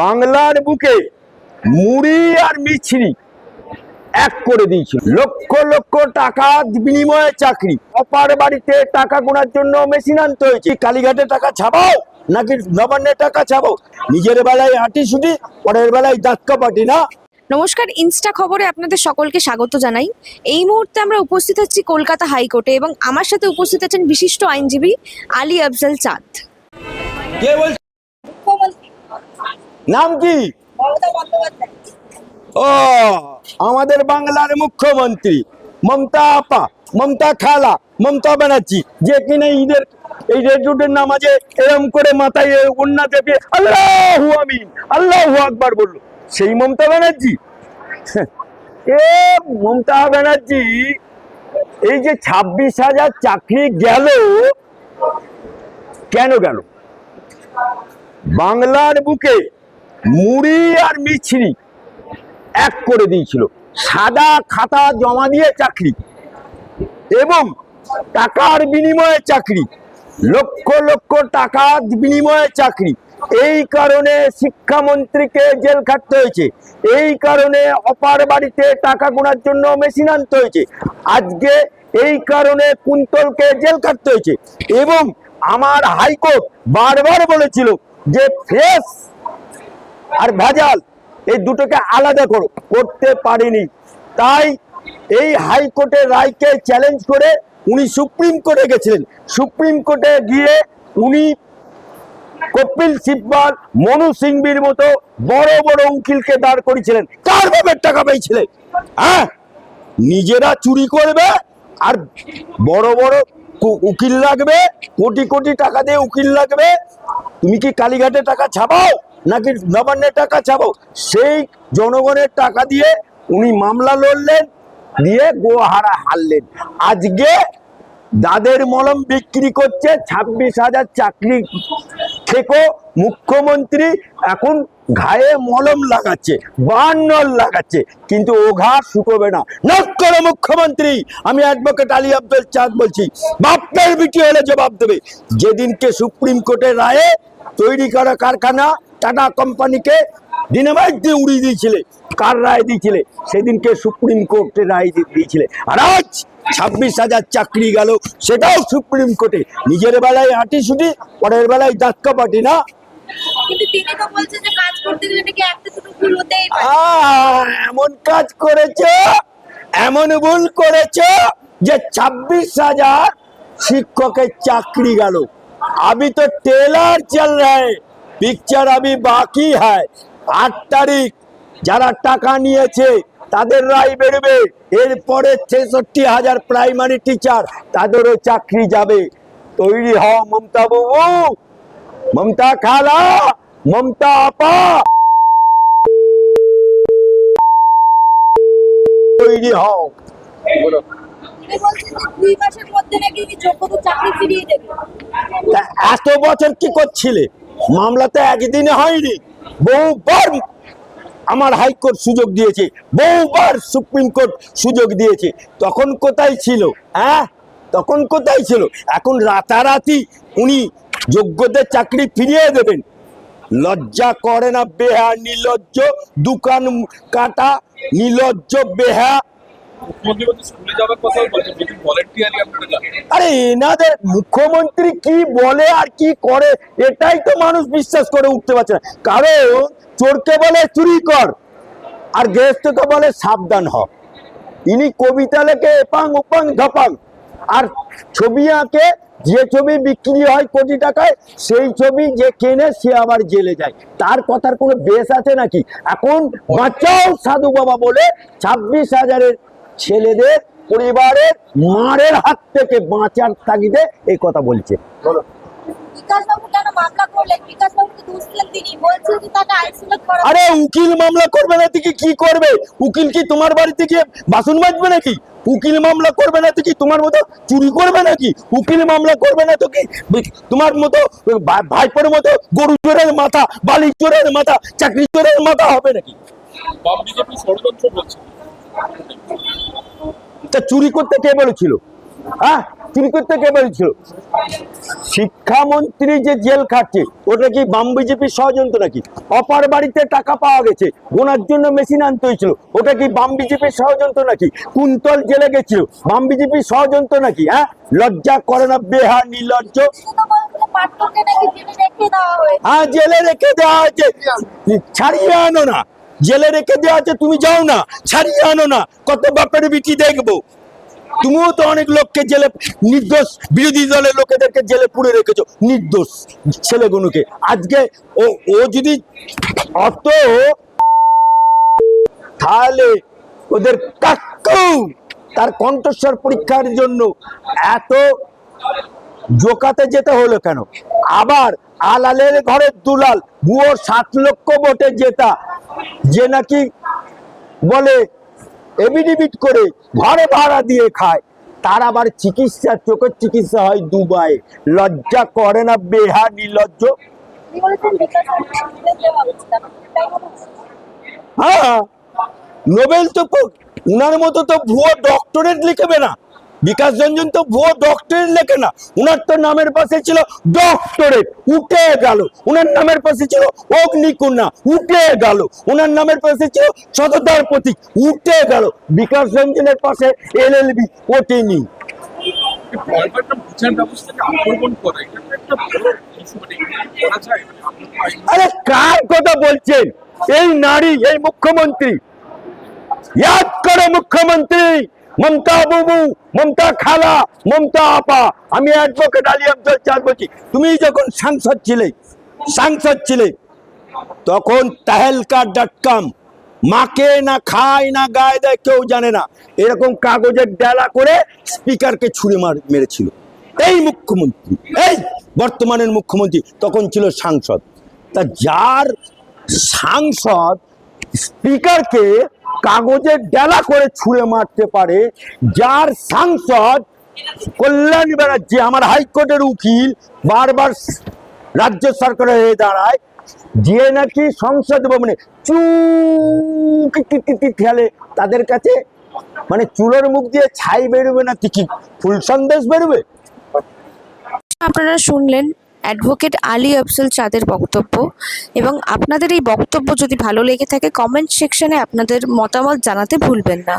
বাংলার বুকে মুড়ি আর মিছরি এক করে দিয়েছিল লক্ষ লক্ষ টাকা বিনিময়ে চাকরি। অপার বাড়িতে টাকা গোনার জন্য মেশিন আনতে হয়েছে। কালীঘাটে টাকা ছাপাও নাকি নবান্নের টাকা ছাপাও? নিজের বেলায় আটি সুটি পরের বেলায় দাঁতকা পাটি না? নমস্কার ইনস্টা খবরে আপনাদের সকলকে স্বাগত জানাই। এই মুহূর্তে আমরা উপস্থিত আছি কলকাতা হাইকোর্টে এবং আমার সাথে উপস্থিত আছেন বিশিষ্ট আইনজীবী আলী আফজাল চাঁদ। কে বলছে? মুখ্যমন্ত্রী নাম কি? ও আমাদের বাংলার মুখ্যমন্ত্রী মমতা আপা মমতা খালা মমতা ব্যানার্জি যে কিনা ঈদের এই রেডুটের নামাজে এরম করে মাথায় উন্না চেপে আল্লাহু আমিন আল্লাহু আকবার বলল সেই মমতা ব্যানার্জি? এ মমতা ব্যানার্জি এই যে ছাব্বিশ হাজার চাকরি গেল কেন গেল? বাংলার বুকে মুড়ি আর মিছরি এক করে দিয়েছিল। সাদা খাতা জমা দিয়ে চাকরি এবং টাকার বিনিময়ে চাকরি, লক্ষ লক্ষ টাকা বিনিময়ে চাকরি। এই কারণে শিক্ষামন্ত্রীকে জেল খাটতে হয়েছে। এই কারণে অপার বাড়িতে টাকা গোনার জন্য মেশিন আনতে হয়েছে। আজকে এই কারণে কুন্তলকে জেল খাটতে হয়েছে। এবং আমার হাইকোর্ট বারবার বলেছিল যে ফ্রেশ আর ভেজাল, এই দুটোকে আলাদা করো। করতে পারিনি। তাই এই হাইকোর্টের রায়কে চ্যালেঞ্জ করে উনি সুপ্রিম কোর্টে গেছিলেন। সুপ্রিম কোর্টে গিয়ে উনি কপিল সিব্বাল, মনু সিংবির মতো বড় বড় উকিলকে দাঁড় করেছিলেন কার ভাবে টাকা পেয়েছিলেন হ্যাঁ? নিজেরা চুরি করবে আর বড় বড় উকিল লাগবে, কোটি কোটি টাকা দিয়ে উকিল লাগবে। তুমি কি কালীঘাটে টাকা ছাপাও? নাকি নবান্নের টাকা ছাপাও সেই জনগণের টাকা দিয়ে উনি মামলা লড়লেন, দিয়ে গোহারা হারলেন। আজকে দাদের মলম বিক্রি করছে ছাব্বিশ হাজার চাকরি থেকো মুখ্যমন্ত্রী এখন ঘায়ে মলম লাগাচ্ছে বান্নল লাগাচ্ছে, কিন্তু ও ঘা শুকোবে না। নক করো মুখ্যমন্ত্রী! আমি অ্যাডভোকেট আলী আব্দুল চাঁদ বলছি বাপের বিটি হলে জবাব দেবে। যেদিনকে সুপ্রিম কোর্টের রায়ে তৈরি করা কারখানা টাটা কোম্পানিকে ডিনামাইট দিয়ে উড়িয়ে দিয়েছিলে। কার রায় দিয়েছিলে? সেদিনকে সুপ্রিম কোর্টে রায় দিয়েছিলে। আর আজ ছাব্বিশ হাজার চাকরি গেল সেটাও সুপ্রিম কোর্টে। নিজের বেলায় হাঁটি ছুটি পরের বেলায় ধাক্কা পাটি না? এমন কাজ করেছে এমন ভুল করেছে যে ছাব্বিশ হাজার শিক্ষকের চাকরি গেল। আমি তো টেলার চাল রায় পিকচার আমি বাকি হ্যায় আট তারিখ যারা টাকা নিয়েছে তাদের রায় বেরোবে। এরপরে ছেষট্টি হাজার প্রাইমারি টিচার তাদেরও চাকরি যাবে। তৈরি হ মমতা বাবু। মমতা খালা মমতা আপা। তৈরি হ এত বছর কি করছিলে? মামলা তো একদিনে হয়নি, বহুবার আমার হাইকোর্ট সুযোগ দিয়েছে, বহুবার সুপ্রিম কোর্ট সুযোগ দিয়েছে। তখন কোথায় ছিল হ্যাঁ? তখন কোথায় ছিল? এখন রাতারাতি উনি যোগ্যদের চাকরি ফিরিয়ে দেবেন। লজ্জা করে না বেহা নির্লজ্জ, দোকান কাটা, নির্লজ্জ বেহা আরে এনাদের মুখ্যমন্ত্রী কি বলে আর কি করে, এটাই তো মানুষ বিশ্বাস করে উঠতে পারছে না। কারণ চোরকে বলে চুরি কর, আর বলে সাবধান হ। ইনি কবিতা লেখে এপাং ধপাং, আর ছবি আঁকে, যে ছবি বিক্রি হয় কোটি টাকায়, সেই ছবি যে কেনে, সে আবার জেলে যায়। তার কথার কোনো বেশ আছে নাকি? এখন বাঁচাও সাধু বাবা বলে ছাব্বিশ হাজারের ছেলেদের পরিবারের মারের হাত থেকে বাঁচার তাগিদে এই কথা বলছে। আরে উকিল মামলা করবে না তুই কি করবে? উকিল কি তোমার বাড়িতে গিয়ে বাসন মাজবে নাকি? উকিল মামলা করবে না তো কি তোমার মতো চুরি করবে নাকি? উকিল মামলা করবে না তো কি তোমার মতো ভাইপোর মতো গরু চোরের মাথা বালি চোরের মাথা চাকরি চোরের মাথা হবে নাকি? তা চুরি করতে কে বলেছিল? হ্যাঁ? চুরি করতে কে বলেছিল? শিক্ষামন্ত্রী যে জেল খাটছে ওটা কি বাম বিজেপির ষড়যন্ত্র নাকি? অপার বাড়িতে টাকা পাওয়া গেছে গোনার জন্য মেশিন আনতে হয়েছিল ওটা কি বাম বিজেপির ষড়যন্ত্র নাকি? কুন্তল জেলে গেছিল বাম বিজেপির ষড়যন্ত্র নাকি হ্যাঁ? লজ্জা করে না বেহা নির্লজ্জ। শুধু বলছিল জেলে রেখে দেওয়া হয়েছে? হ্যাঁ জেলে রেখে দেওয়া আছে ছাড়িয়ে আনো না। জেলে রেখে দেওয়া আছে, তুমি যাও না, ছাড়িয়ে আনো না। কত বাপের বিটি দেখব। তুমিও তো অনেক লোককে জেলে, নির্দোষ, বিরোধী দলের লোকেদেরকে জেলে পুড়ে রেখেছো। নির্দোষ ছেলেগুলোকে। আজকে ও ও যদি অত তাহলে ওদের কাকু, তার কণ্ঠস্বর পরীক্ষার জন্য এত জোকাতে যেতে হলো কেন? আবার আলালের ঘরের দুলাল, ভুয়ো সাত লক্ষ ভোটে জেতা। যে নাকি বলে, এবিডিবিট করে ঘরে ভাড়া দিয়ে খায়। তার আবার চিকিৎসা, চোখের চিকিৎসা হয় দুবাই লজ্জা করে না বেহা নির্লজ্জ হ্যাঁ নোবেল তো উনার মতো তো ভুয়ো ডক্টরেট লিখবে না। বিকাশ রঞ্জন তো ভুয়ো ডক্টরেট লেখে না। উনার তো নামের পাশে ছিল ডক্টরেট উঠে গেল। উনার নামের পাশে ছিল অগ্নিকন্যা, উঠে গেল। উনার নামের পাশে ছিল সততার প্রতীক, উঠে গেল। বিকাশ রঞ্জনের পাশে মানে আমরা তো আইন আরে কার কথা বলছেন? এই নারী, এই মুখ্যমন্ত্রী। মুখ্যমন্ত্রী। মমতা বাবু, মমতা খালা, মমতা আপা, আমি অ্যাডভোকেট আলী আব্দুল চার বলছি। তুমি যখন সাংসদ ছিলে সাংসদ ছিলে, তখন তাহেলকার ডট কম মাকে না খায় না গায়ে দেয় কেউ জানে না। এরকম কাগজের ডেলা করে স্পিকারকে ছুঁড়ে মার, মেরেছিল। এই মুখ্যমন্ত্রী, এই বর্তমানের মুখ্যমন্ত্রী, তখন ছিল সাংসদ। তা যার সাংসদ স্পিকারকে কাগজের ডেলা করে ছুঁড়ে মারতে পারে, যার সাংসদ কল্যাণ ব্যানার্জি, আমার হাইকোর্টের উকিল, বারবার রাজ্য সরকারের হয়ে দাঁড়ায়, যে নাকি সংসদ ভবনে চুকি খেলে তাদের কাছে মানে চুলোর মুখ দিয়ে ছাই বেরোবে না কি ফুল সন্দেশ বেরোবে? আপনারা শুনলেন অ্যাডভোকেট আলী আফসুল চাঁদের বক্তব্য। এবং আপনাদের এই বক্তব্য যদি ভালো লেগে থাকে কমেন্ট সেকশনে আপনাদের মতামত জানাতে ভুলবেন না।